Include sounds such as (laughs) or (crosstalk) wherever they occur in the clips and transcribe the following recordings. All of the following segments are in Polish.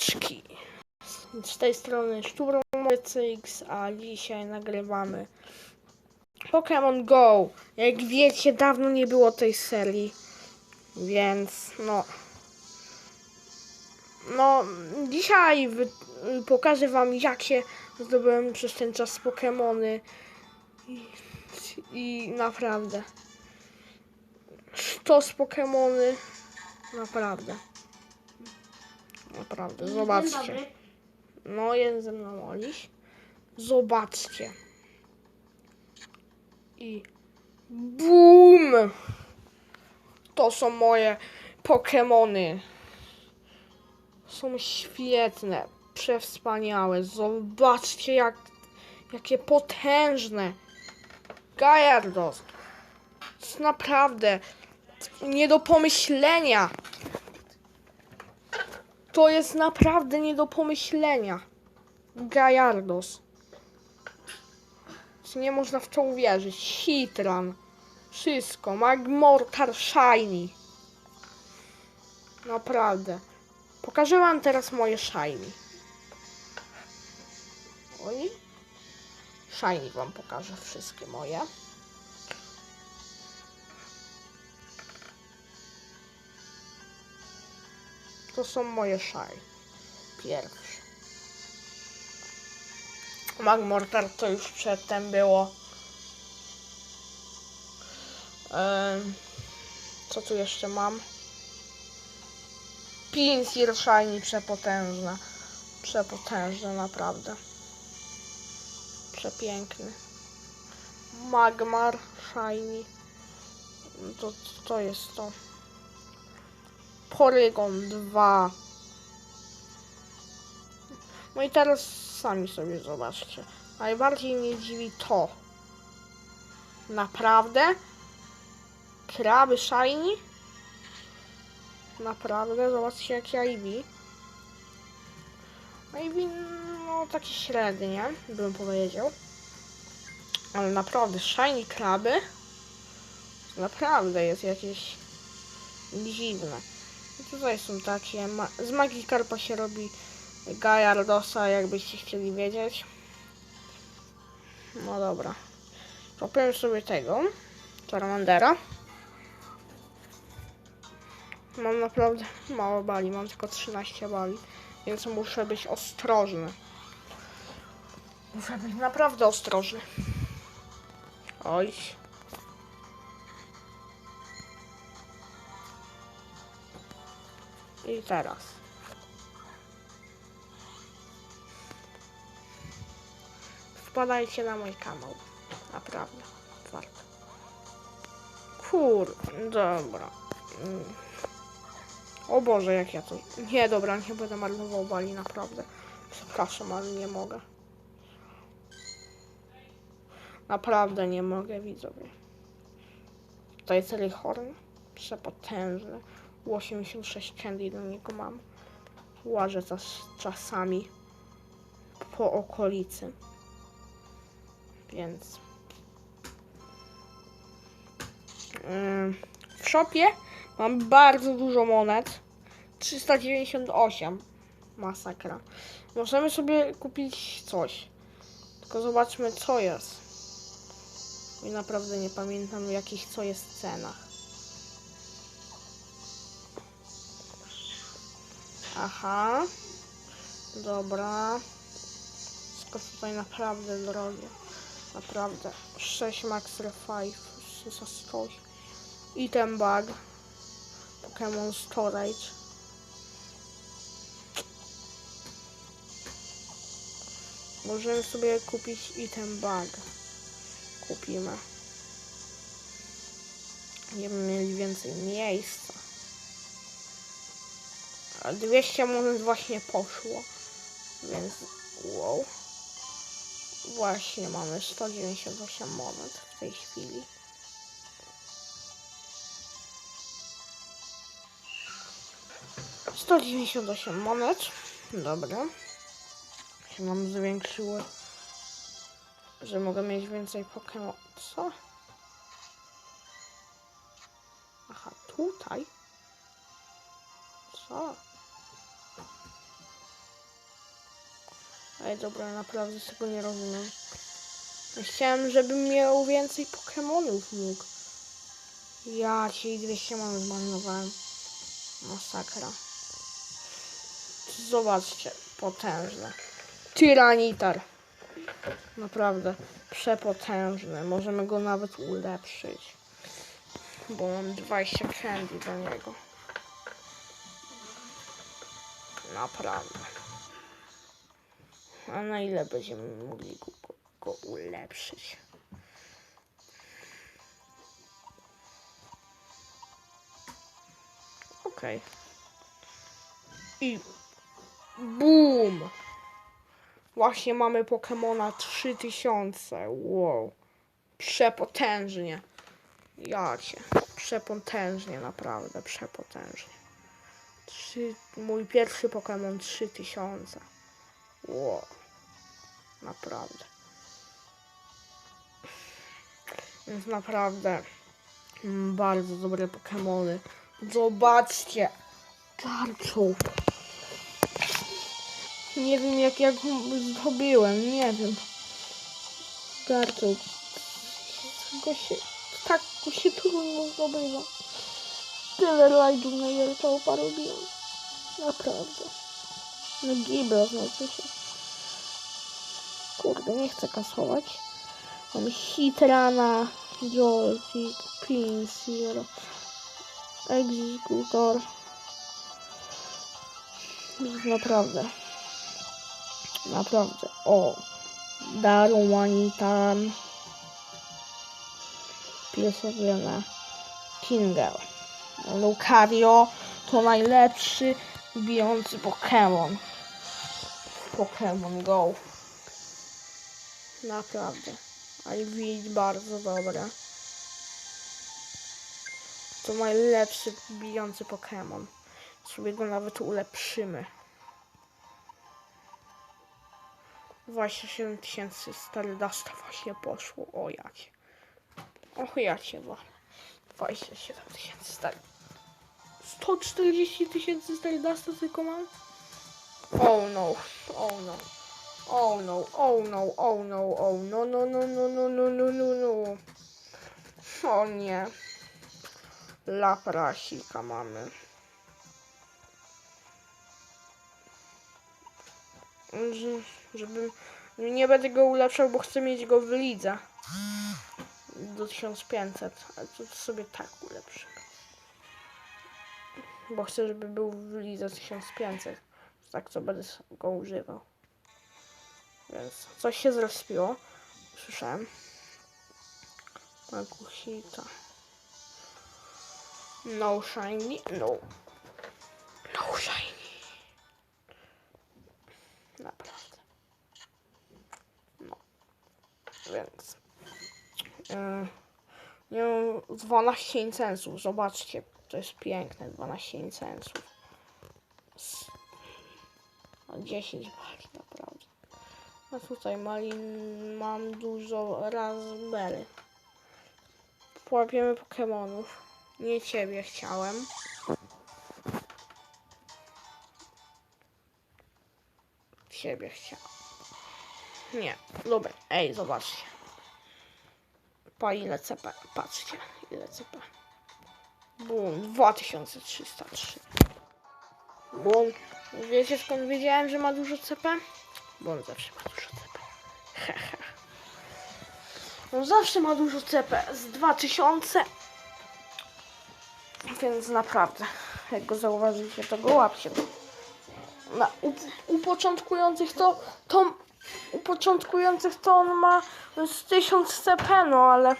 Czki. Z tej strony Szczuromocyx, a dzisiaj nagrywamy Pokémon Go. Jak wiecie, dawno nie było tej serii, więc no... No, dzisiaj pokażę wam, jak się zdobyłem przez ten czas Pokémony. I, I naprawdę. Sztos Pokémony. Naprawdę. Naprawdę, zobaczcie. No, jest ze mną Oliś. Zobaczcie. I BUM! To są moje Pokemony. Są świetne, przewspaniałe. Zobaczcie, jak, jakie potężne. Gajardos. To jest naprawdę nie do pomyślenia. To jest naprawdę nie do pomyślenia. Gajardos. Nie można w to uwierzyć. Hitran. Wszystko. Magmortar Shiny. Naprawdę. Pokażę wam teraz moje Shiny. Oj. Shiny wam pokażę wszystkie moje. To są moje Shiny. Pierwsze. Magmortar to już przedtem było. Co tu jeszcze mam? Pinsir Shiny przepotężna. Przepotężne naprawdę. Przepiękny. Magmar Shiny. To, to jest to. Porygon 2. No i teraz sami sobie zobaczcie. Najbardziej mnie dziwi to. Naprawdę? Kraby shiny? Naprawdę? Zobaczcie jak ja Ivy. Ivy, no takie średnie, bym powiedział. Ale naprawdę, shiny kraby? Naprawdę jest jakieś dziwne. Tutaj są takie, ma z Magikarpa się robi Gajardosa, jakbyście chcieli wiedzieć. No dobra. Kopię sobie tego. Charmandera. Mam naprawdę mało bali, mam tylko 13 bali, więc muszę być ostrożny. Muszę być naprawdę ostrożny. Oj. I teraz. Wpadajcie na mój kanał. Naprawdę. Warto. Kur... Dobra. Mm. O Boże, jak ja to... Nie, dobra, nie będę marnował bali, naprawdę. Przepraszam, ale nie mogę. Naprawdę nie mogę, widzowie. To jest Ryhorn. Przepotężny. 86 candy do niego mam. Łażę czas, czasami po okolicy. Więc... W shopie mam bardzo dużo monet. 398. Masakra. Możemy sobie kupić coś. Tylko zobaczmy co jest. I naprawdę nie pamiętam jakich co jest cenach. Aha. Dobra. Wszystko tutaj naprawdę drogie. Naprawdę. 6 Max Revive za 100. Item bag. Pokémon Storage. Możemy sobie kupić item bag. Kupimy. Będziemy mieli więcej miejsca. A 200 monet właśnie poszło. Więc wow. Właśnie mamy 198 monet w tej chwili. Sto dziewięćdziesiąt osiem monet. Dobra. Się nam zwiększyły. Że mogę mieć więcej Pokémon. Co? Aha, tutaj. Co? Ej, dobra, naprawdę tego nie rozumiem. Chciałem, żebym miał więcej Pokemonów mógł. Ja ci 200 mam zmarnowałem. Masakra. Zobaczcie, potężne. Tyranitar. Naprawdę, przepotężny. Możemy go nawet ulepszyć. Bo mam 20 candy do niego. Naprawdę. A na ile będziemy mogli go, go, ulepszyć? Okej. I BOOM! Właśnie mamy Pokemona 3000. Wow. Przepotężnie. Jacie. Przepotężnie, naprawdę. Przepotężnie. Trzy, mój pierwszy Pokémon 3000. Wow. Naprawdę. Więc naprawdę mm, bardzo dobre Pokémony. Zobaczcie. Tarczą. Nie wiem jak ja go zdobyłem, nie wiem. Tarczą. Go się, tak go się trudno zdobywa. Tyle rajdów na Jelczołpa porobiłem. Naprawdę. No gibra znaczy się. Kurde, nie chcę kasować. Mam Hitrana, Joltik, Pinsir, Executor. Naprawdę. Naprawdę. O. Darumanitan. Piesowiona. Kingel. Lucario to najlepszy bijący Pokémon. Pokémon Go. Naprawdę. Ivy bardzo dobre. To najlepszy bijący Pokémon. Sobie go nawet ulepszymy. 27 tysięcy Stardusta właśnie poszło. O jakie. O jakie wale. 27 tysięcy Star... 140 tysięcy Stardusta tylko mam? Oh no, oh no. Oh no, oh no, oh no, oh no, no, no, no, no, no, no, no, no. O nie. Laprasika mamy. Że- Żebym... Nie będę go ulepszał, bo chcę mieć go w lidze. Do 1500. Ale to sobie tak ulepszę. Bo chcę, żeby był w lidze 1500. Tak co będę go używał. Więc coś się zrespiło. Słyszałem. Maguhita. No shiny. No. No shiny. Naprawdę. No. Więc. Yy, nie wiem, 12 incensów. Zobaczcie. To jest piękne. 12 incensów. S- no, 10 bali, naprawdę. A tutaj malin mam dużo raspberry. Połapiemy Pokemonów. Nie ciebie chciałem. Ciebie chciałem. Nie, dobra. Ej, zobaczcie. Pa ile CP. Patrzcie, ile CP. Bum, 2303. Bum. Wiecie skąd wiedziałem, że ma dużo CP? Bo on zawsze ma dużo CP. Hehe. (laughs) On zawsze ma dużo CP. Z 2000. Więc naprawdę, jak go zauważycie, to go łapcie. Na, u, u początkujących to, to u początkujących to on ma z 1000 CP, no ale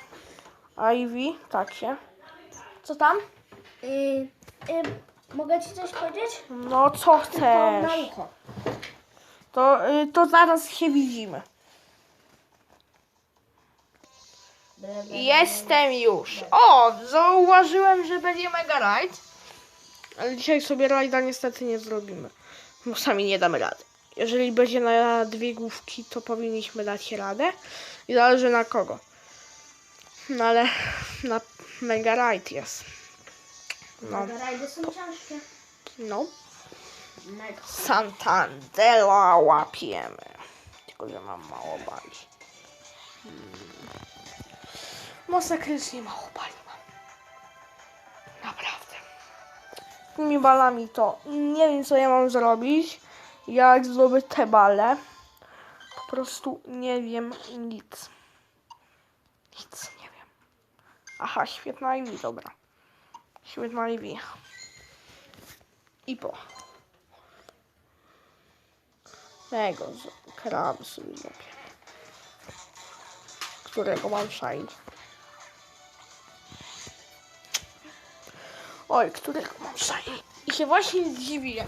Ivy, takie. Co tam? Y, y, mogę ci coś powiedzieć? No co Tylko na chcesz? ucho. To, y, to zaraz się widzimy. Jestem już. O, zauważyłem, że będzie mega rajd. Ale dzisiaj sobie rajda niestety nie zrobimy. Bo sami nie damy rady. Jeżeli będzie na dwie główki, to powinniśmy dać radę. I zależy na kogo. No ale na mega rajd jest. No, Mega rajdy są ciężkie. no. Santandela łapiemy. tylko że mam mało bali. Hmm. Masakrycznie mało bali mam. Naprawdę. Tymi balami to nie wiem co ja mam zrobić. Jak zdobyć te bale. Po prostu nie wiem nic. Nic nie wiem. Aha, świetna Ivy, dobra. Świetna Ivy. I po. Tego z zrobię. Którego mam shine. Oj, którego mam shiny. I się właśnie dziwię.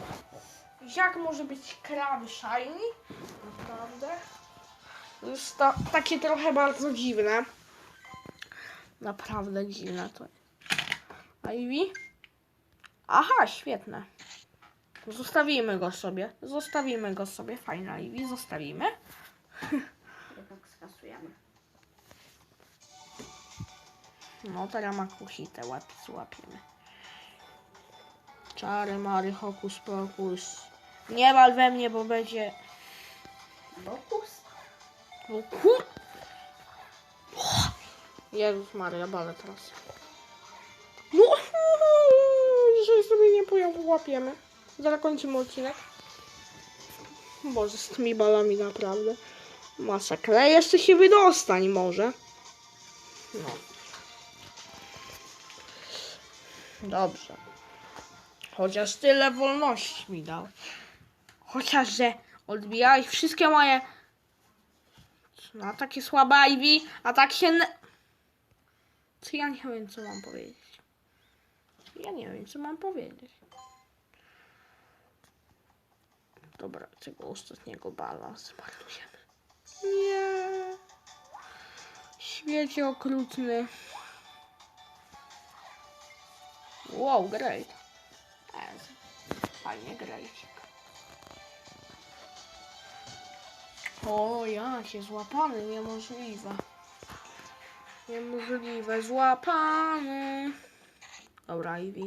Jak może być kraby shiny? Naprawdę. To jest to, takie trochę bardzo dziwne. Naprawdę dziwne to. A Ivy? Aha, świetne. Zostawimy go sobie. Zostawimy go sobie. Fajna Ivy, zostawimy. Skasujemy. No, teraz ma kusitę, łap, złapiemy. Czary, mary, hokus pokus. Nie wal we mnie, bo będzie... Bokus. O kur... Jezus Maria, balę teraz. No, (laughs) dzisiaj sobie nie pojął, łapiemy. Zaraz kończymy odcinek. Boże, z tymi balami naprawdę. Masakra. Jeszcze się wydostań może. No. Dobrze. Chociaż tyle wolności mi dał. Chociaż, że odbijałeś wszystkie moje... No, takie słabe Ivy, a tak się... Co ja nie wiem, co mam powiedzieć. Ja nie wiem, co mam powiedzieć. Dobra, tego ostatniego bala zmarnujemy. Nie. Świecie okrutny. Wow, great. Fajnie grejcik. O, ja się złapany, niemożliwe. Niemożliwe, złapany. Dobra, Ivy.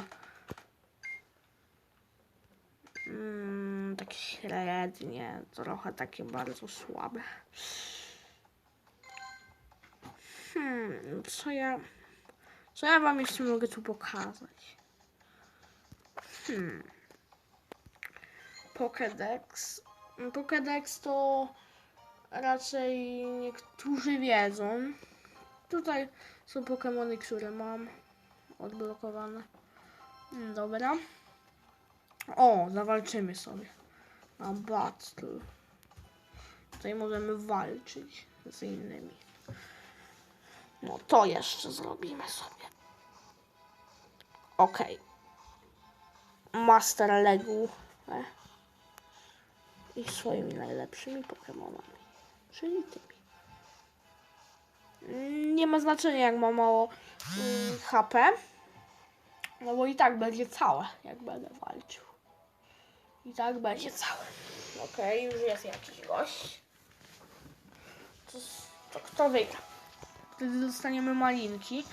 Mm, takie średnie, trochę takie bardzo słabe. Hmm, co ja... Co ja wam jeszcze mogę tu pokazać? Hmm. Pokédex. Pokédex to raczej niektórzy wiedzą. Tutaj są Pokémony, które mam odblokowane. Mm, Dobra. O, zawalczymy sobie. Na battle. Tutaj możemy walczyć z innymi. No to jeszcze zrobimy sobie. Okej. Master Legu. E. I swoimi najlepszymi Pokémonami. Czyli tymi. Mm, Nie ma znaczenia jak ma mało mm, HP. No bo i tak będzie całe, jak będę walczył. I tak będzie całe. Okej, już jest jakiś gość. To, to kto wygra? Wtedy dostaniemy malinki,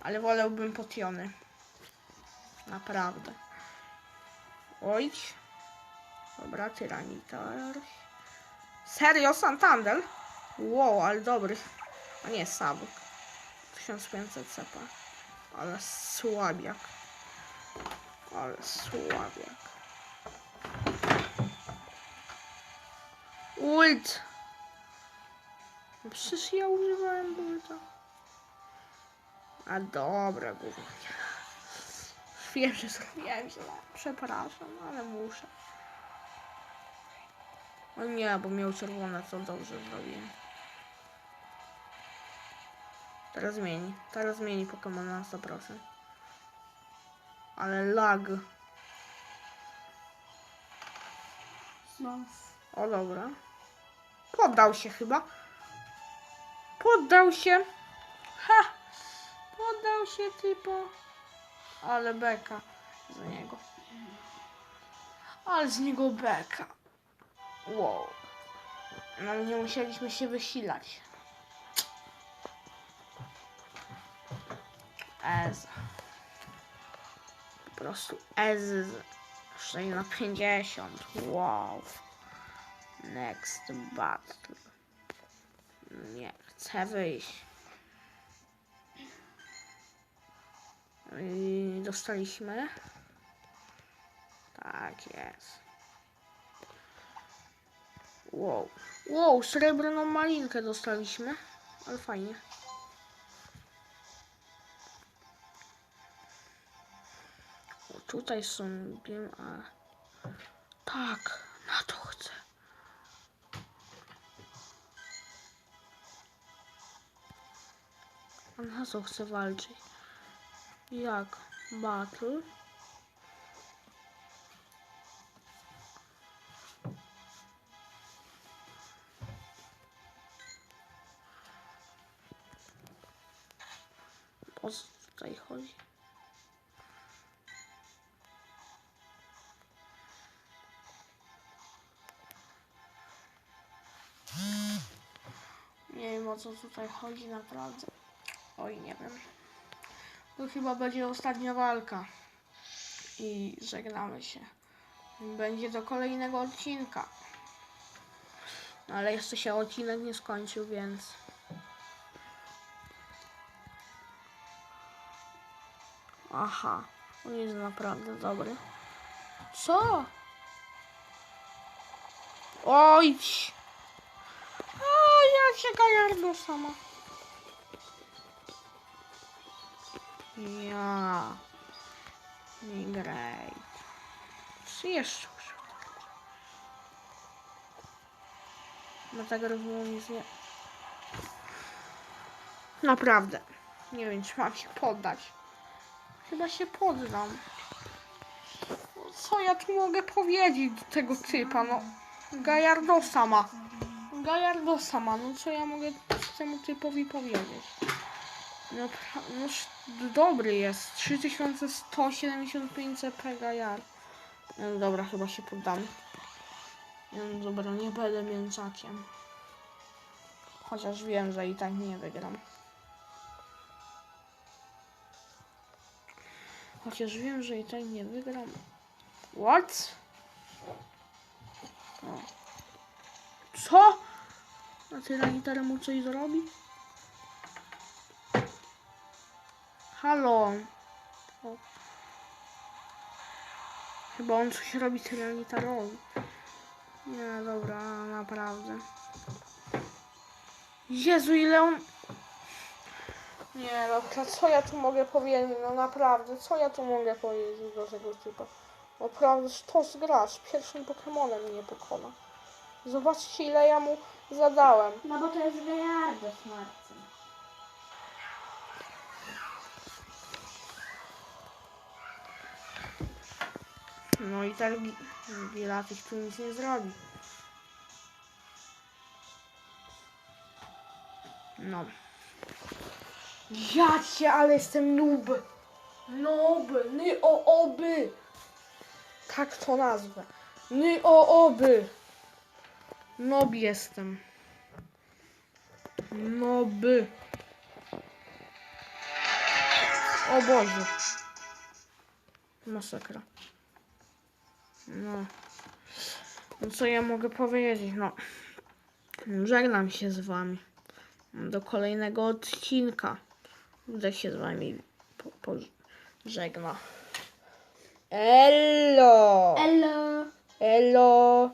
ale wolałbym potiony. Naprawdę. Ojdź. Dobra, tyranitar. Serio, Santander? Wow, ale dobry. A nie, Sabuk. 1500 CP. Ale słabiak. Ale słabiak. Ult! No Przecież ja używałem ulta. A dobra, gówno. (laughs) Wiem, że zrobiłem źle. Przepraszam, ale muszę. O nie, bo miał czerwone, co dobrze zrobiłem. Teraz zmieni. Teraz zmieni Pokémon na 100%. Ale lag. O dobra. Poddał się chyba. Poddał się. Ha! Poddał się typo. Ale beka z niego. Ale z niego beka. Wow. No nie musieliśmy się wysilać. Ez. Po prostu Ez. 6 na 50. Wow. Next battle. Nie, chcę wyjść. I dostaliśmy. Tak jest. Wow. Wow, srebrną malinkę dostaliśmy. Ale fajnie. O, tutaj są, a... Tak, na to na co chcę walczyć? Jak? Battle? O co tutaj chodzi? Nie wiem o co tutaj chodzi naprawdę. Oj, nie wiem. To chyba będzie ostatnia walka. I żegnamy się. Będzie do kolejnego odcinka. No, ale jeszcze się odcinek nie skończył, więc. Aha, on jest naprawdę dobry. Co? Oj! A ja cię gajardo sama. Ja. Nie graj. Muszę zagrać? No tak rozumiem nic nie... Naprawdę. Nie wiem, czy mam się poddać. Chyba się poddam. Co ja tu mogę powiedzieć do tego typa, no? Gajardosa ma. Gajardosa ma, no co ja mogę temu typowi powiedzieć? No, no dobry jest. 3175 CP Gajar. No dobra, chyba się poddam. No dobra, nie będę mięczakiem. Chociaż wiem, że i tak nie wygram. Chociaż wiem, że i tak nie wygram. What? O. Co? A ty na gitarę mu coś zrobi? Halo. O. Chyba on coś robi tyranitarowi. Nie, dobra, naprawdę. Jezu, ile on... Nie, dobra, co ja tu mogę powiedzieć? No naprawdę, co ja tu mogę powiedzieć do tego typa? Naprawdę, sztos gracz, pierwszym Pokemonem mnie pokona. Zobaczcie, ile ja mu zadałem. No bo to jest Gajardos, Marcin. No i tak Gilatych tu nic nie zrobi. No. Ja cię, ale jestem noob. Noob, ny o oby. Tak to nazwę. Ny o oby. Nob jestem. Noby. O Boże. Masakra. No. No co ja mogę powiedzieć? No. Żegnam się z wami. Do kolejnego odcinka. Będę się z wami po, po, żegna. Elo! Elo! Elo!